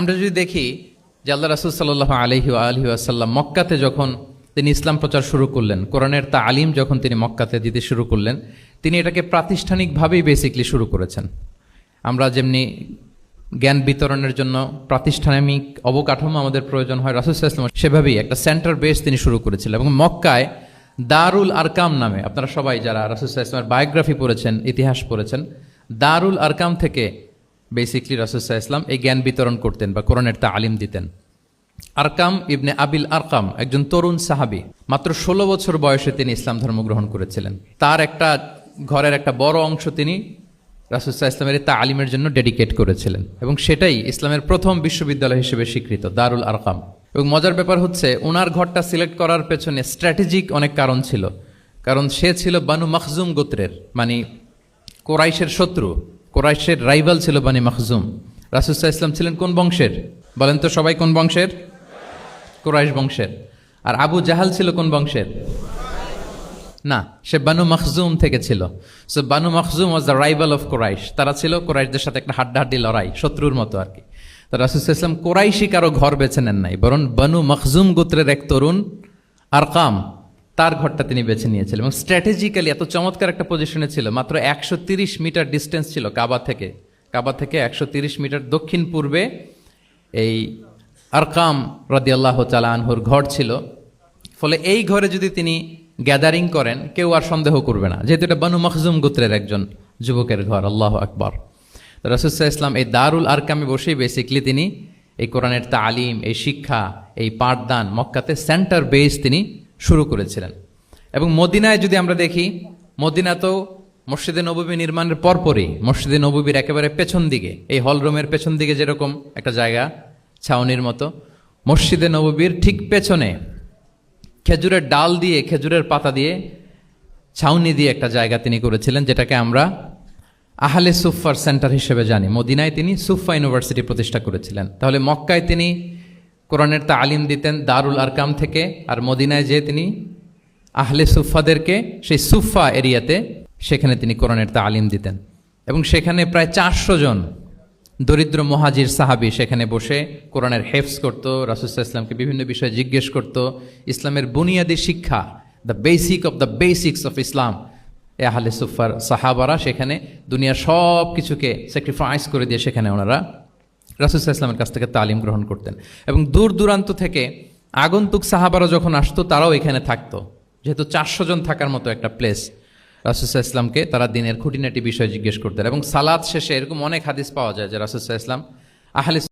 আমরা যদি দেখি যে আল্লাহ রাসুল সাল্লাহ আলহি আলহি আসাল্লাম মক্কাতে যখন তিনি ইসলাম প্রচার শুরু করলেন, কোরআনের তা আলিম যখন তিনি মক্কাতে দিতে শুরু করলেন, তিনি এটাকে প্রাতিষ্ঠানিকভাবেই বেসিকলি শুরু করেছেন। আমরা যেমনি জ্ঞান বিতরণের জন্য প্রাতিষ্ঠানিক অবকাঠামো আমাদের প্রয়োজন হয় রাসুসাল্লাম সেভাবেই একটা সেন্টার বেস তিনি শুরু করেছিলেন এবং মক্কায় দারুল আরকাম নামে, আপনারা সবাই যারা রাসুসাল্লামের বায়োগ্রাফি পড়েছেন, ইতিহাস পড়েছেন, দারুল আরকাম থেকে বেসিকলি রাসুসাহ ইসলাম এই জ্ঞান বিতরণ করতেন বা কোরআনের তা আলিম দিতেন। আরকাম ইবনে আবিল আরকাম একজন তরুণ সাহাবি, মাত্র ষোলো বছর বয়সে তিনি ইসলাম ধর্ম গ্রহণ করেছিলেন। তার একটা ঘরের একটা বড় অংশ তিনি রাসুসাহ ইসলামের তা আলিমের জন্য ডেডিকেট করেছিলেন এবং সেটাই ইসলামের প্রথম বিশ্ববিদ্যালয় হিসেবে স্বীকৃত, দারুল আরকাম। এবং মজার ব্যাপার হচ্ছে ওনার ঘরটা সিলেক্ট করার পেছনে স্ট্র্যাটেজিক অনেক কারণ ছিল। কারণ সে ছিল বানু মখজুম গোত্রের মানে কোরাইশের শত্রু। কোরাইশের রাইভাল ছিল বানি মখজুম। রাসুসাহ ইসলাম ছিলেন কোন বংশের? বলেন তো সবাই কোন বংশের? কোরাইশ বংশের। আর আবু জাহাল ছিল কোন বংশের? না, সে বানু মখজুম থেকে ছিল। So Banu Makhzum was the rival of Quraysh. তারা ছিল কোরাইশদের সাথে একটা হাড্ডাহাড্ডি লড়াই, শত্রুর মতো আর কি। তো রাসুসাহ ইসলাম কোরাইশি কারও ঘর বেছে নেন নাই, বরং বানু মখজুম গোত্রের এক তরুণ আরকাম। তার ঘরটা তিনি বেছে নিয়েছিলেন এবং স্ট্র্যাটেজিক্যালি এত চমৎকার একটা পজিশনে ছিল, মাত্র একশো মিটার ডিস্টেন্স ছিল কাবা থেকে। কাবা থেকে একশো মিটার দক্ষিণ পূর্বে এই আরকাম রদিয়াল্লাহ তালা আনহুর ঘর ছিল। ফলে এই ঘরে যদি তিনি গ্যাদারিং করেন, কেউ আর সন্দেহ করবে না। যেহেতু এটা বানু মখজুম গোত্রের একজন যুবকের ঘর, আল্লাহ আকবর। রসুল্লাহ ইসলাম এই দারুল আরকামে বসেই বেসিকলি তিনি এই কোরআনের তালিম, এই শিক্ষা, এই পাঠদান, মক্কাতে সেন্টার বেস তিনি শুরু করেছিলেন। এবং মদিনায় যদি আমরা দেখি, মদিনা তো মসজিদে নবী নির্মাণের পরপরই, মসজিদে নবীর একেবারে পেছন দিকে, এই হলরুমের পেছন দিকে যেরকম একটা জায়গা, ছাউনির মতো, মসজিদে নবীর ঠিক পেছনে খেজুরের ডাল দিয়ে, খেজুরের পাতা দিয়ে, ছাউনি দিয়ে একটা জায়গা তিনি করেছিলেন, যেটাকে আমরা আহলে সুফার সেন্টার হিসেবে জানি। মদিনায় তিনি সুফা ইউনিভার্সিটি প্রতিষ্ঠা করেছিলেন। তাহলে মক্কায় তিনি কোরআনের তালিম দিতেন দারুল আরকাম থেকে, আর মদিনায় যে তিনি আহলে সুফাদেরকে সেই সুফা এরিয়াতে সেখানে তিনি কোরআনের তালিম দিতেন। এবং সেখানে প্রায় চারশো জন দরিদ্র মহাজির সাহাবি সেখানে বসে কোরআনের হেফস করত রাসুসাহ ইসলামকে বিভিন্ন বিষয়ে জিজ্ঞেস করত। ইসলামের বুনিয়াদী শিক্ষা the basic of the basics of Islam এ আহলে সুফার সাহাবারা সেখানে দুনিয়ার সব কিছুকে স্যাক্রিফাইস করে দিয়ে সেখানে ওনারা রাসুসাহ ইসলামের কাছ থেকে তালিম গ্রহণ করতেন। এবং দূর দূরান্ত থেকে আগন্তুক সাহাবারা যখন আসতো, তারাও এখানে থাকতো। যেহেতু চারশো জন থাকার মতো একটা প্লেস রাসুসাহ ইসলামকে তারা দিনের খুঁটিনাটি বিষয় জিজ্ঞেস করতেন। এবং সালাদ শেষে এরকম অনেক হাদিস পাওয়া যায় যে রাসুসাহ ইসলাম আহলে